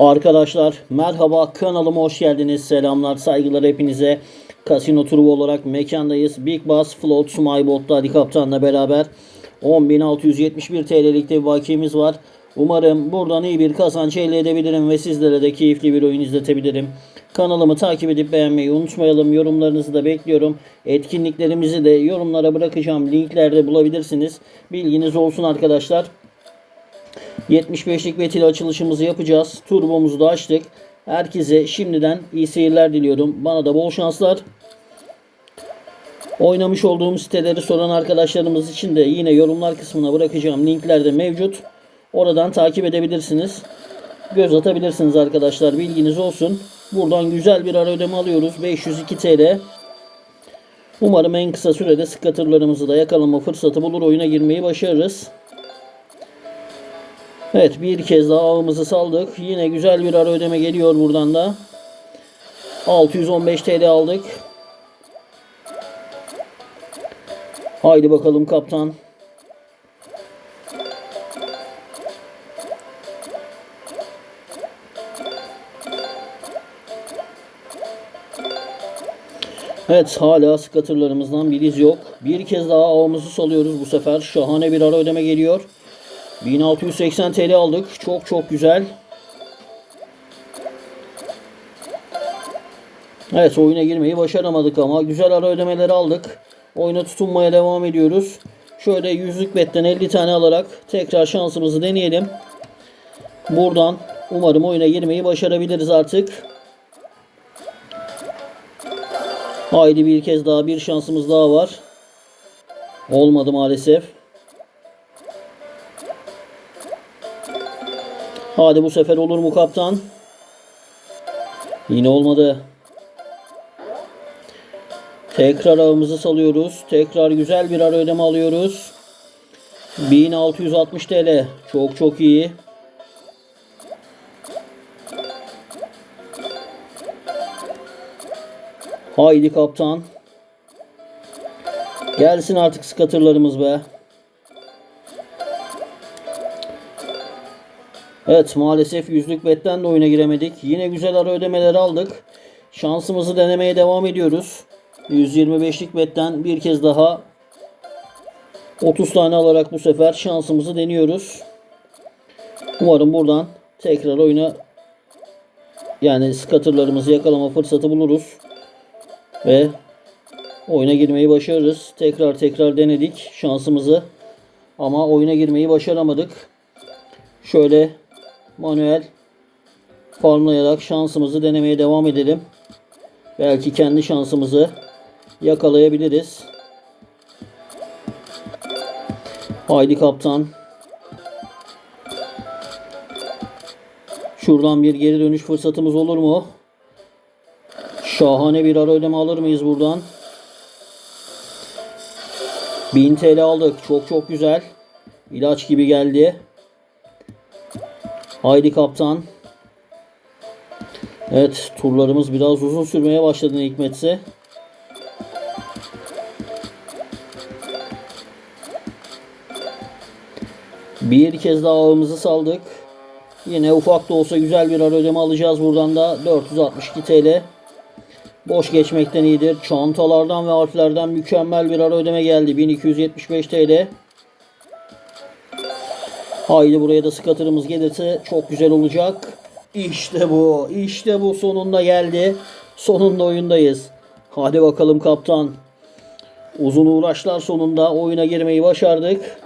Arkadaşlar merhaba kanalıma hoş geldiniz. Selamlar saygılar hepinize. Kasino turu olarak mekandayız. Big Bass Float Smybot'ta Ali Kaptan'la beraber 10.671 TL'lik de bir bakiyemiz var. Umarım buradan iyi bir kazanç elde edebilirim ve sizlere de keyifli bir oyun izletebilirim. Kanalımı takip edip beğenmeyi unutmayalım. Yorumlarınızı da bekliyorum. Etkinliklerimizi de yorumlara bırakacağım. Linklerde bulabilirsiniz. Bilginiz olsun arkadaşlar. 75'lik betil açılışımızı yapacağız. Turbomuzu da açtık. Herkese şimdiden iyi seyirler diliyorum. Bana da bol şanslar. Oynamış olduğum siteleri soran arkadaşlarımız için de yine yorumlar kısmına bırakacağım. Linkler de mevcut. Oradan takip edebilirsiniz. Göz atabilirsiniz arkadaşlar. Bilginiz olsun. Buradan güzel bir ara ödeme alıyoruz. 502 TL. Umarım en kısa sürede skatırlarımızı da yakalama fırsatı bulur. Oyuna girmeyi başarırız. Evet bir kez daha avımızı saldık. Yine güzel bir ara ödeme geliyor buradan da. 615 TL aldık. Haydi bakalım kaptan. Evet hala skatırlarımızdan bir iz yok. Bir kez daha avımızı salıyoruz bu sefer. Şahane bir ara ödeme geliyor. 1680 TL aldık. Çok çok güzel. Evet oyuna girmeyi başaramadık ama güzel ara ödemeleri aldık. Oyuna tutunmaya devam ediyoruz. Şöyle yüzlük betten 50 tane alarak tekrar şansımızı deneyelim. Buradan umarım oyuna girmeyi başarabiliriz artık. Haydi bir kez daha bir şansımız daha var. Olmadı maalesef. Hadi bu sefer olur mu kaptan? Yine olmadı. Tekrar ağımızı salıyoruz. Tekrar güzel bir ara ödeme alıyoruz. 1660 TL. Çok çok iyi. Haydi kaptan. Gelsin artık skatırlarımız be. Evet maalesef yüzlük betten de oyuna giremedik. Yine güzel ara ödemeleri aldık. Şansımızı denemeye devam ediyoruz. 125'lik betten bir kez daha 30 tane alarak bu sefer şansımızı deniyoruz. Umarım buradan tekrar oyuna yani skatırlarımızı yakalama fırsatı buluruz. Ve oyuna girmeyi başarırız. Tekrar tekrar denedik şansımızı. Ama oyuna girmeyi başaramadık. Şöyle manuel farmlayarak şansımızı denemeye devam edelim. Belki kendi şansımızı yakalayabiliriz. Haydi kaptan. Şuradan bir geri dönüş fırsatımız olur mu? Şahane bir ara ödeme alır mıyız buradan? 1000 TL aldık. Çok çok güzel. İlaç gibi geldi. Haydi kaptan. Evet turlarımız biraz uzun sürmeye başladı ne hikmetse. Bir kez daha ağımızı saldık. Yine ufak da olsa güzel bir ara ödeme alacağız buradan da. 462 TL. Boş geçmekten iyidir. Çantalardan ve harflerden mükemmel bir ara ödeme geldi. 1275 TL. Haydi buraya da skatırımız gelirse çok güzel olacak. İşte bu. İşte bu sonunda geldi. Sonunda oyundayız. Hadi bakalım kaptan. Uzun uğraşlar sonunda oyuna girmeyi başardık.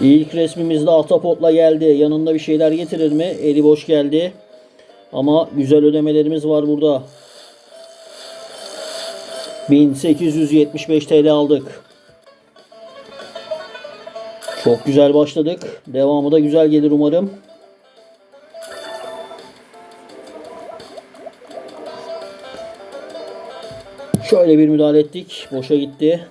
İlk resmimiz de Ahtapot'la geldi. Yanında bir şeyler getirir mi? Eli boş geldi. Ama güzel ödemelerimiz var burada. 1875 TL aldık. Çok güzel başladık. Devamı da güzel gelir umarım. Şöyle bir müdahale ettik. Boşa gitti.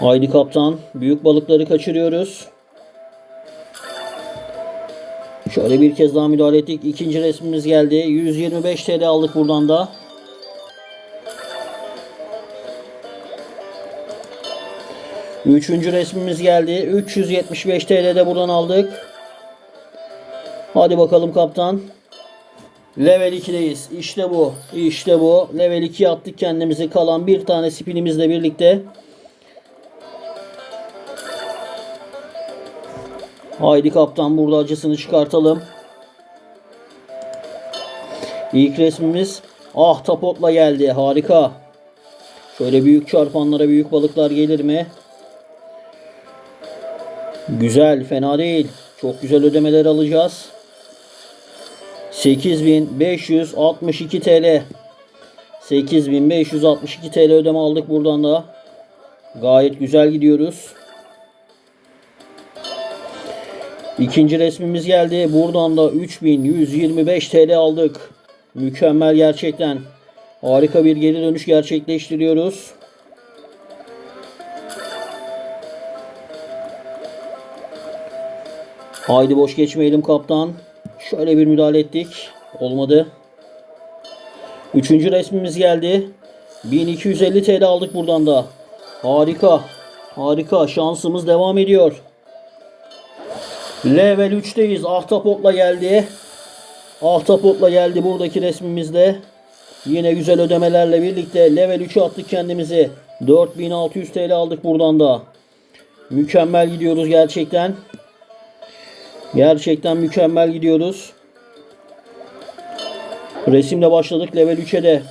Haydi kaptan. Büyük balıkları kaçırıyoruz. Şöyle bir kez daha müdahale ettik. İkinci resmimiz geldi. 125 TL aldık buradan da. Üçüncü resmimiz geldi. 375 TL'de buradan aldık. Hadi bakalım kaptan. Level 2'deyiz. İşte bu. İşte bu. Level 2'ye attık kendimizi. Kalan bir tane spinimizle birlikte. Haydi kaptan burada acısını çıkartalım. İlk resmimiz ahtapotla geldi. Harika. Şöyle büyük çarpanlara büyük balıklar gelir mi? Güzel, fena değil. Çok güzel ödemeler alacağız. 8562 TL. 8562 TL ödeme aldık buradan da. Gayet güzel gidiyoruz. İkinci resmimiz geldi. Buradan da 3125 TL aldık. Mükemmel gerçekten. Harika bir geri dönüş gerçekleştiriyoruz. Haydi boş geçmeyelim kaptan. Şöyle bir müdahale ettik. Olmadı. Üçüncü resmimiz geldi. 1250 TL aldık buradan da. Harika. Harika. Şansımız devam ediyor. Level 3'teyiz. Ahtapotla geldi. Ahtapotla geldi buradaki resmimizde. Yine güzel ödemelerle birlikte level 3'e attık kendimizi. 4600 TL aldık buradan da. Mükemmel gidiyoruz gerçekten. Gerçekten mükemmel gidiyoruz. Resimle başladık level 3'e de.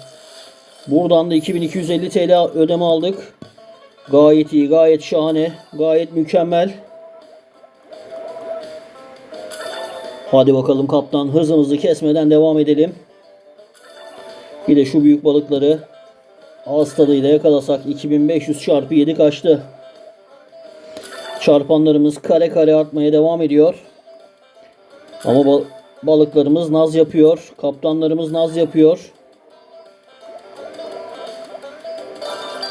Buradan da 2250 TL ödeme aldık. Gayet iyi, gayet şahane, gayet mükemmel. Hadi bakalım kaptan hızımızı kesmeden devam edelim. Bir de şu büyük balıkları ağız tadıyla yakalasak 2500 çarpı 7 kaçtı. Çarpanlarımız kare kare artmaya devam ediyor. Ama bal- balıklarımız naz yapıyor. Kaptanlarımız naz yapıyor.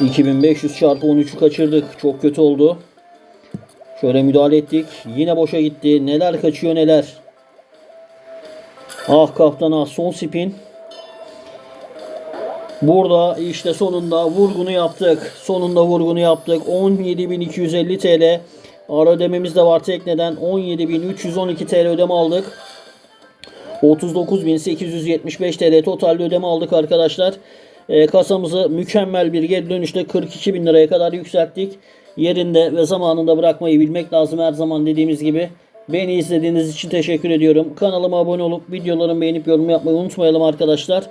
2500 çarpı 13'ü kaçırdık. Çok kötü oldu. Şöyle müdahale ettik. Yine boşa gitti. Neler kaçıyor neler. Ah kaptan ah son spin. Burada işte sonunda vurgunu yaptık. Sonunda vurgunu yaptık. 17.250 TL. Ara ödememiz de var tekneden. 17.312 TL ödeme aldık. 39.875 TL totalde ödeme aldık arkadaşlar. E, kasamızı mükemmel bir geri dönüşte 42.000 liraya kadar yükselttik. Yerinde ve zamanında bırakmayı bilmek lazım her zaman dediğimiz gibi. Beni izlediğiniz için teşekkür ediyorum. Kanalıma abone olup videolarımı beğenip yorum yapmayı unutmayalım arkadaşlar.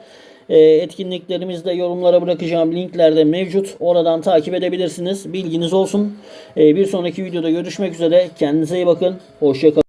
E, etkinliklerimizde yorumlara bırakacağım linkler de mevcut. Oradan takip edebilirsiniz. Bilginiz olsun. E, bir sonraki videoda görüşmek üzere. Kendinize iyi bakın. Hoşçakalın.